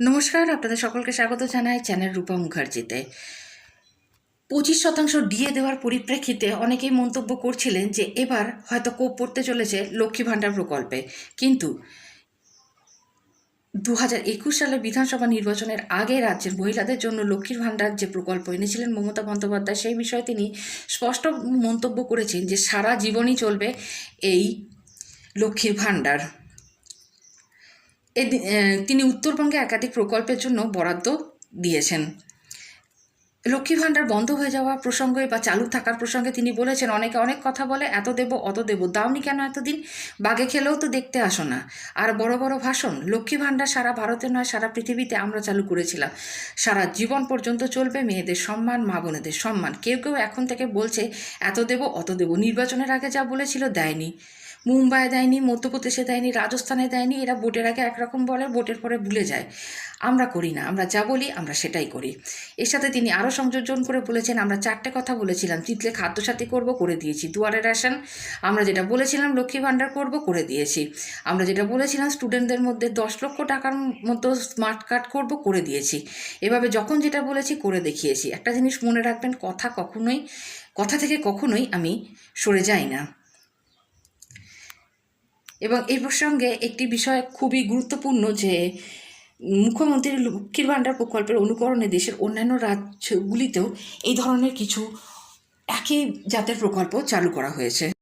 নমস্কার, আপনাদের সকলকে স্বাগত জানাই চ্যানেল রূপা মুখার্জিতে। পঁচিশ শতাংশ ডিএ দেওয়ার পরিপ্রেক্ষিতে অনেকেই মন্তব্য করছিলেন যে এবার হয়তো কোপ পড়তে চলেছে লক্ষ্মী ভাণ্ডার প্রকল্পে। কিন্তু দু হাজার একুশ সালে বিধানসভা নির্বাচনের আগে রাজ্যের মহিলাদের জন্য লক্ষ্মীর ভাণ্ডার যে প্রকল্প এনেছিলেন মমতা বন্দ্যোপাধ্যায়, সেই বিষয়ে তিনি স্পষ্ট মন্তব্য করেছেন যে সারা জীবনই চলবে এই লক্ষ্মীর ভাণ্ডার। তিনি উত্তরবঙ্গে একাধিক প্রকল্পের জন্য বরাদ্দ দিয়েছেন। লক্ষ্মী ভাণ্ডার বন্ধ হয়ে যাওয়া প্রসঙ্গে বা চালু থাকার প্রসঙ্গে তিনি বলেছেন, অনেকে অনেক কথা বলে, এত দেব, অত দেব, দাওনি কেন এতদিন? বাগে খেলেও তো দেখতে আসো না। আর বড় বড় ভাষণ, লক্ষ্মী ভাণ্ডার সারা ভারতে নয়, সারা পৃথিবীতে আমরা চালু করেছিলাম। সারা জীবন পর্যন্ত চলবে মেয়েদের সম্মান, মা বোনেদের সম্মান। কেউ কেউ এখন থেকে বলছে, এত দেব, অত দেব। নির্বাচনের আগে যা বলেছিল, দেয়নি। মুম্বাইয়ে দেয়নি, মধ্যপ্রদেশে দেয়নি, রাজস্থানে দেয়নি, এরা ভোটের আগে একরকম বলে ভোটের পরে ভুলে যায়। আমরা করি না, আমরা যা বলি, আমরা সেটাই করি। এর সাথে তিনি আরও সংযোজন করে বলেছেন, আমরা চারটে কথা বলেছিলাম তিতলে খাদ্যসাথী করব, করে দিয়েছি। দুয়ারে রেশন, আমরা যেটা বলেছিলাম লক্ষ্মী ভাণ্ডার করব, করে দিয়েছি। আমরা যেটা বলেছিলাম, স্টুডেন্টদের মধ্যে দশ লক্ষ টাকার মতো স্মার্ট কার্ড করব, করে দিয়েছি। এভাবে যখন যেটা বলেছি, করে দেখিয়েছি। একটা জিনিস মনে রাখবেন, কথা কখনোই, কথা থেকে কখনোই আমি সরে যাই না। এবং এই প্রসঙ্গে একটি বিষয় খুবই গুরুত্বপূর্ণ যে, মুখ্যমন্ত্রীর লক্ষ্মীর ভাণ্ডার প্রকল্পের অনুকরণে দেশের অন্যান্য রাজ্যগুলিতেও এই ধরনের কিছু একই জাতের প্রকল্প চালু করা হয়েছে।